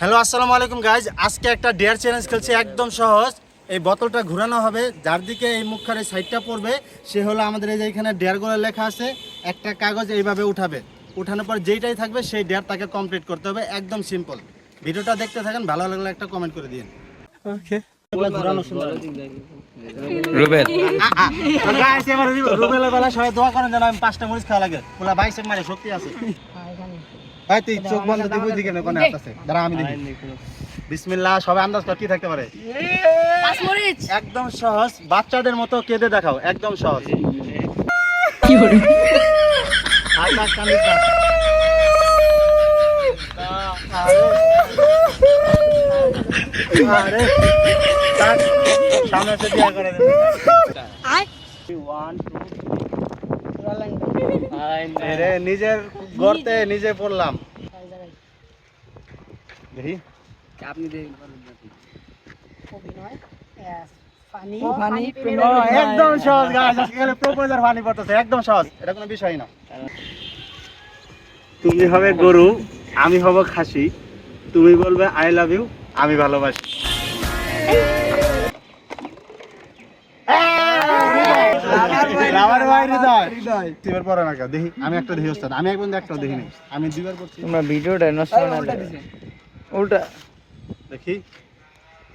Hello আসসালামু আলাইকুম guys আজকে একটা ডেয়ার চ্যালেঞ্জ খেলছে একদম সহজ। এই বোতলটা ঘুরানো হবে যার দিকে এই মুখখার এই সাইডটা পড়বে সে হলো আমাদের এই যে এখানে ডেয়ারগুলো লেখা আছে একটা কাগজ এইভাবে উঠাবে। উঠানোর পর যেইটাই থাকবে সেই ডেয়ার তাকে কমপ্লিট করতে হবে একদম সিম্পল ভিডিওটা দেখতে থাকেন ভালো লাগলে একটা কমেন্ট করে দিন ওকে ঘোরানো সুন্দর। রুবেল। রুবেলের বেলা সবাই দোয়া করেন যেন আমি পাঁচটা মরিচ খাওয়া লাগে। পোলা বাইসের মারে শক্তি আছে। ভাই তুই চোখ বন্ধ বুঝি কেন কোনে আছে দাঁড়া আমি দেখি। বিসমিল্লাহ সবাই আন্দাজ কর কি থাকতে পারে? পাঁচমরিচ। একদম সহজ বাচ্চাদের মতো কেঁদে দেখাও একদম সহজ। আর কাজ কান্দিস না। আরে, সামনে এসে বিয়ে করে দেবে। আয়। One, two, নিজের গর্তে নিজে পড়লাম। দেখি। অভিনয় ফানি ও, একদম সহজ প্রপোজার পানি পড়তেছে একদম সহজ। এটা কোনো বিষয় না। তুমি হবে গরু আমি হব খাসি। তুমি বলবে আই লাভ ইউ আমি ভালোবাসি। তিনবার পরে না কেউ দেখি আমি একটা দেখি ওস্তাদ। আমি একবার একটা দেখি নাই। আমি দুইবার করছি। তোমরা ভিডিওটা নষ্ট না উল্টা দেখি।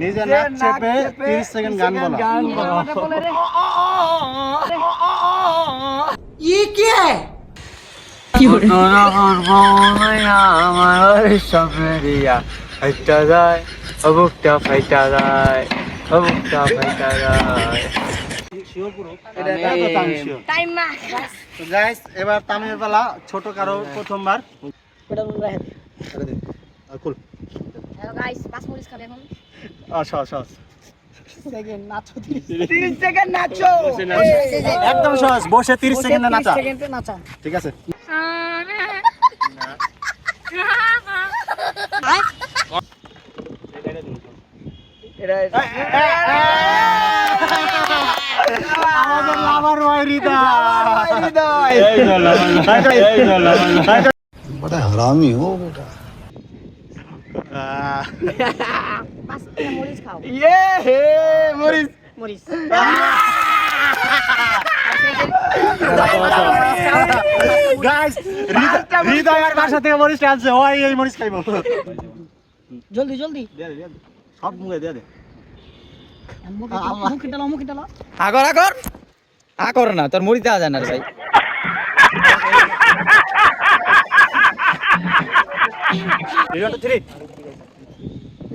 নিজে নাক চেপে 30 সেকেন্ড গান বলা। আমার সামনেরিয়া ফাইটা যায় অবুকটা ফাইটা যায় অবুকটা ফাইটা যায়। শিওর পুরো এটা এটা তো আমি শিওর টাইম মা তো গাইস এবার তামিমের বেলা ছোট কারও প্রথমবার ওটা বলরা হেতে এটা দে কুল হ্যালো গাইস পাঁচমরিচ খাবে এখন আ সহজ সহজ সেকেন্ড নাচো 30 সেকেন্ড নাচো একদম সহজ বসে 30 সেকেন্ডে নাচা নাচা ঠিক আছে আয় আমাদের লাভার ভাই হৃদয় बड़ा हरामी हो बेटा আহ, পাঁচটা মরিচ খাও ইয়ে হে মরিস মরিচ গাইস হৃদয় আর বাসা থেকে মরিস আনছে ওই এই মরিস খাইবো জলদি জলদি দে দে, দে দে। সব মুখে দে দে আগর আগর। আগর না তোর মুড়িতে আজান আর ভাই।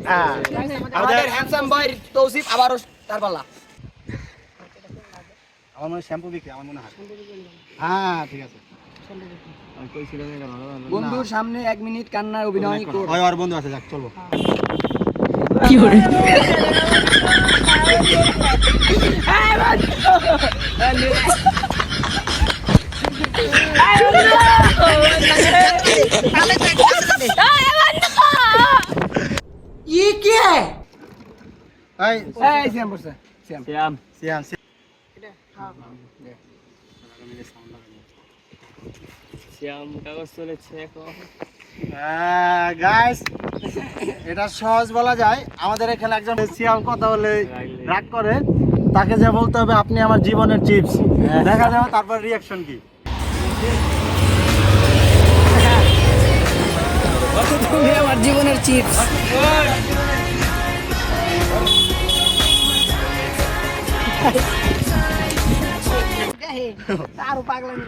হ্যাঁ আমাদের হ্যান্ডসাম বয় তৌসিফ আবারও তার পাল্লা। আমার মনে শ্যাম্পু বিক্রি আমার মনে হয়। হ্যাঁ ঠিক আছে। বন্ধুর সামনে এক মিনিট কান্নায় অভিনয় বন্ধু আছে যাক চলবো। ই কে এই এই সিয়াম বসে সিয়াম সিয়াম সিয়াম গাইস এটা সহজ বলা যায়। আমাদের এখানে একজন সিয়াম কথা বলে রাগ করে। তাকে যে বলতে হবে আপনি আমার জীবনের চিপস দেখা যাবে তারপর রিয়াকশন কি। তুমি আমার জীবনের চিপস পাগলামি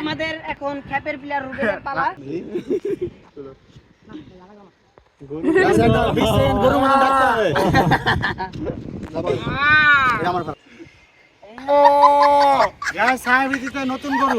আমাদের এখন খ্যাপের প্লেয়ার রুবেলের পালা আচ্ছা, মনে নতুন গরু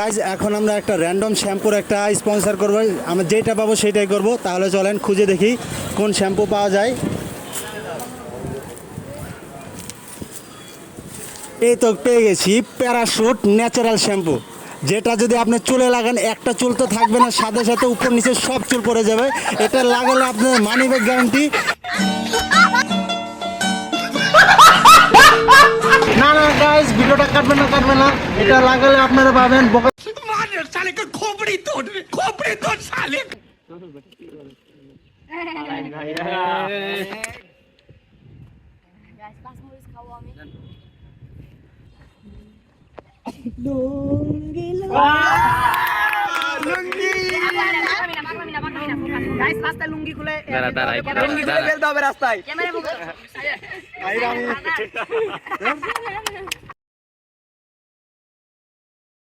গাইজ এখন আমরা একটা র্যান্ডম শ্যাম্পুর একটা স্পন্সর করব। আমরা যেটা পাবো সেটাই করব। তাহলে চলেন খুঁজে দেখি কোন শ্যাম্পু পাওয়া যায়। এই তো পেয়ে গেছি প্যারাশুট ন্যাচারাল শ্যাম্পু যেটা যদি আপনি চুলে লাগান, একটা চুল তো থাকবে না, সাথে সাথে উপর নিচে সব চুল পড়ে যাবে। এটা লাগালে আপনার মানি ব্যাগ গ্যারান্টি না না গাইস ভিডিওটা কাটবে না কাটবে না। এটা লাগালে আপনারা পাবেন বোকা গাইস লুঙ্গি খুলে রাস্তায়